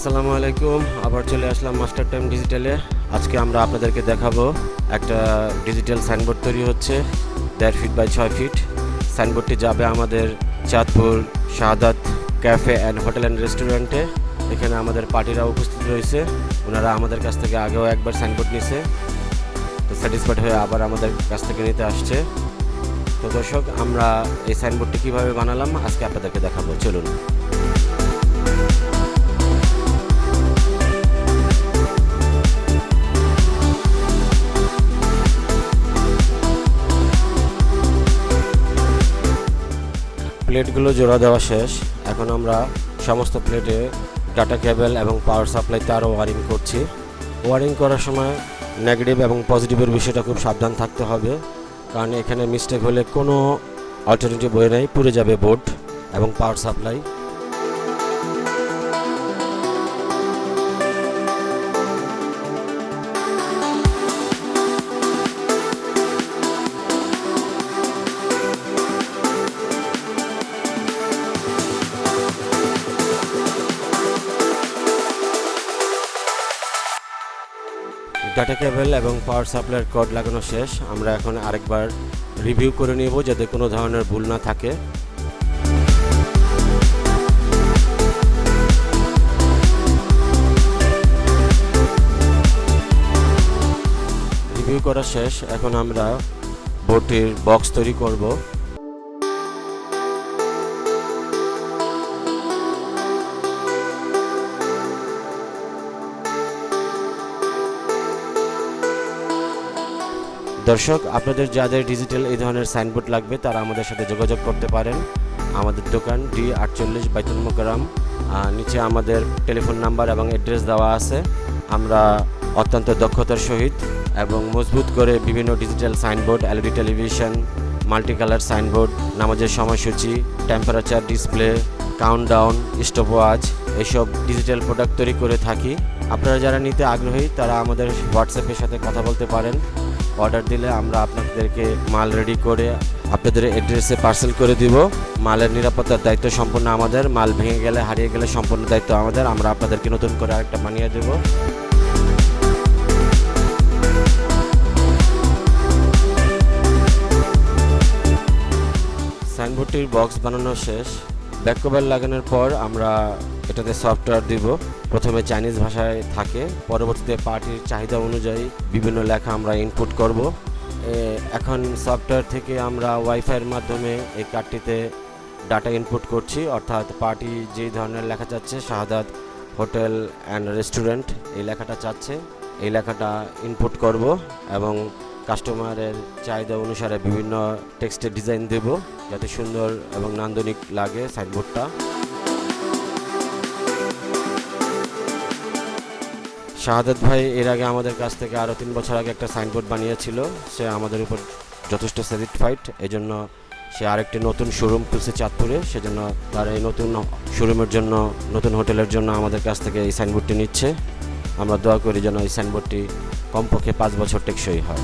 আসসালামু আলাইকুম। আবার চলে আসলাম মাস্টার টাইম ডিজিটালে। আজকে আমরা আপনাদেরকে দেখাবো একটা ডিজিটাল সাইনবোর্ড তৈরি হচ্ছে, দেড় ফিট বাই ছয় ফিট। সাইনবোর্ডটি যাবে আমাদের Chandpur Shahadat cafe and hotel and রেস্টুরেন্টে। এখানে আমাদের পার্টিরা উপস্থিত রয়েছে। ওনারা আমাদের কাছ থেকে আগেও একবার সাইনবোর্ড নিছে তো স্যাটিসফাইড হয়ে আবার আমাদের কাছ থেকে নিতে আসছে। তো দর্শক, আমরা এই সাইনবোর্ডটি কীভাবে বানালাম, আজকে আপনাদেরকে দেখাবো। চলুন। প্লেটগুলো জোড়া দেওয়া শেষ। এখন আমরা সমস্ত প্লেটে ডাটা কেবল এবং পাওয়ার সাপ্লাই তারও ওয়ারিং করছি। ওয়ারিং করার সময় নেগেটিভ এবং পজিটিভের বিষয়টা খুব সাবধান থাকতে হবে। কারণ এখানে মিস্টেক হলে কোনো অল্টারনেটিভ বয়ে নেই, পুড়ে যাবে বোর্ড এবং পাওয়ার সাপ্লাই ডাটা কেবল এবং পাওয়ার সাপ্লাইয়ের কড লাগানো শেষ। আমরা এখন আরেকবার রিভিউ করে নেব যাতে কোনো ধরনের ভুল না থাকে। রিভিউ করা শেষ। এখন আমরা বোর্ডটির বক্স তৈরি করব। দর্শক, আপনাদের যাদের ডিজিটাল এই ধরনের সাইনবোর্ড লাগবে, তারা আমাদের সাথে যোগাযোগ করতে পারেন। আমাদের দোকান ডি আটচল্লিশ বাইতুল মোকারাম নিচে আমাদের টেলিফোন নাম্বার এবং অ্যাড্রেস দেওয়া আছে। আমরা অত্যন্ত দক্ষতার সহিত এবং মজবুত করে বিভিন্ন digital signboard LED television multi colour signboard নামাজের সময়সূচি টেম্পারেচার ডিসপ্লে কাউন্টডাউন স্টপওয়াচ এসব ডিজিটাল প্রোডাক্ট তৈরি করে থাকি। আপনারা যারা নিতে আগ্রহী, তারা আমাদের হোয়াটসঅ্যাপের সাথে কথা বলতে পারেন। অর্ডার দিলে আমরা আপনাদেরকে মাল রেডি করে আপনাদের অ্যাড্রেসে পার্সেল করে দিব। মালের নিরাপত্তার দায়িত্ব সম্পূর্ণ আমাদের, মাল ভেঙে গেলে, হারিয়ে গেলে সম্পূর্ণ দায়িত্ব আমাদের। আমরা আপনাদেরকে নতুন করে আরেকটা বানিয়ে দেব। সাইনবোর্ডটির বক্স বানানো শেষ। ব্যাক কভার লাগানোর পর আমরা এটাতে সফটওয়্যার দিব। প্রথমে চাইনিজ ভাষায় থাকে, পরবর্তীতে পার্টির চাহিদা অনুযায়ী বিভিন্ন লেখা আমরা ইনপুট করব। এখন সফটওয়্যার থেকে আমরা ওয়াইফাইয়ের মাধ্যমে এই কার্ডটিতে ডাটা ইনপুট করছি, অর্থাৎ পার্টি যেই ধরনের লেখা চাচ্ছে, শাহাদাত হোটেল অ্যান্ড রেস্টুরেন্ট এই লেখাটা চাচ্ছে। এই লেখাটা ইনপুট করব এবং কাস্টমারের চাহিদা অনুসারে বিভিন্ন টেক্সটের ডিজাইন দেব, যাতে সুন্দর এবং নান্দনিক লাগে সাইনবোর্ডটা শাহাদাত ভাই এর আগে আমাদের কাছ থেকে আরও তিন বছর আগে একটা সাইনবোর্ড বানিয়েছিল। সে আমাদের উপর যথেষ্ট স্যাটিসফাইড এই জন্য সে আরেকটি নতুন শোরুম খুলছে চাঁদপুরে। সেজন্য তার এই নতুন শোরুমের জন্য, নতুন হোটেলের জন্য আমাদের কাছ থেকে এই সাইনবোর্ডটি নিচ্ছে। আমরা দোয়া করি যেন এই সাইনবোর্ডটি কমপক্ষে পাঁচ বছর টেকসই হয়।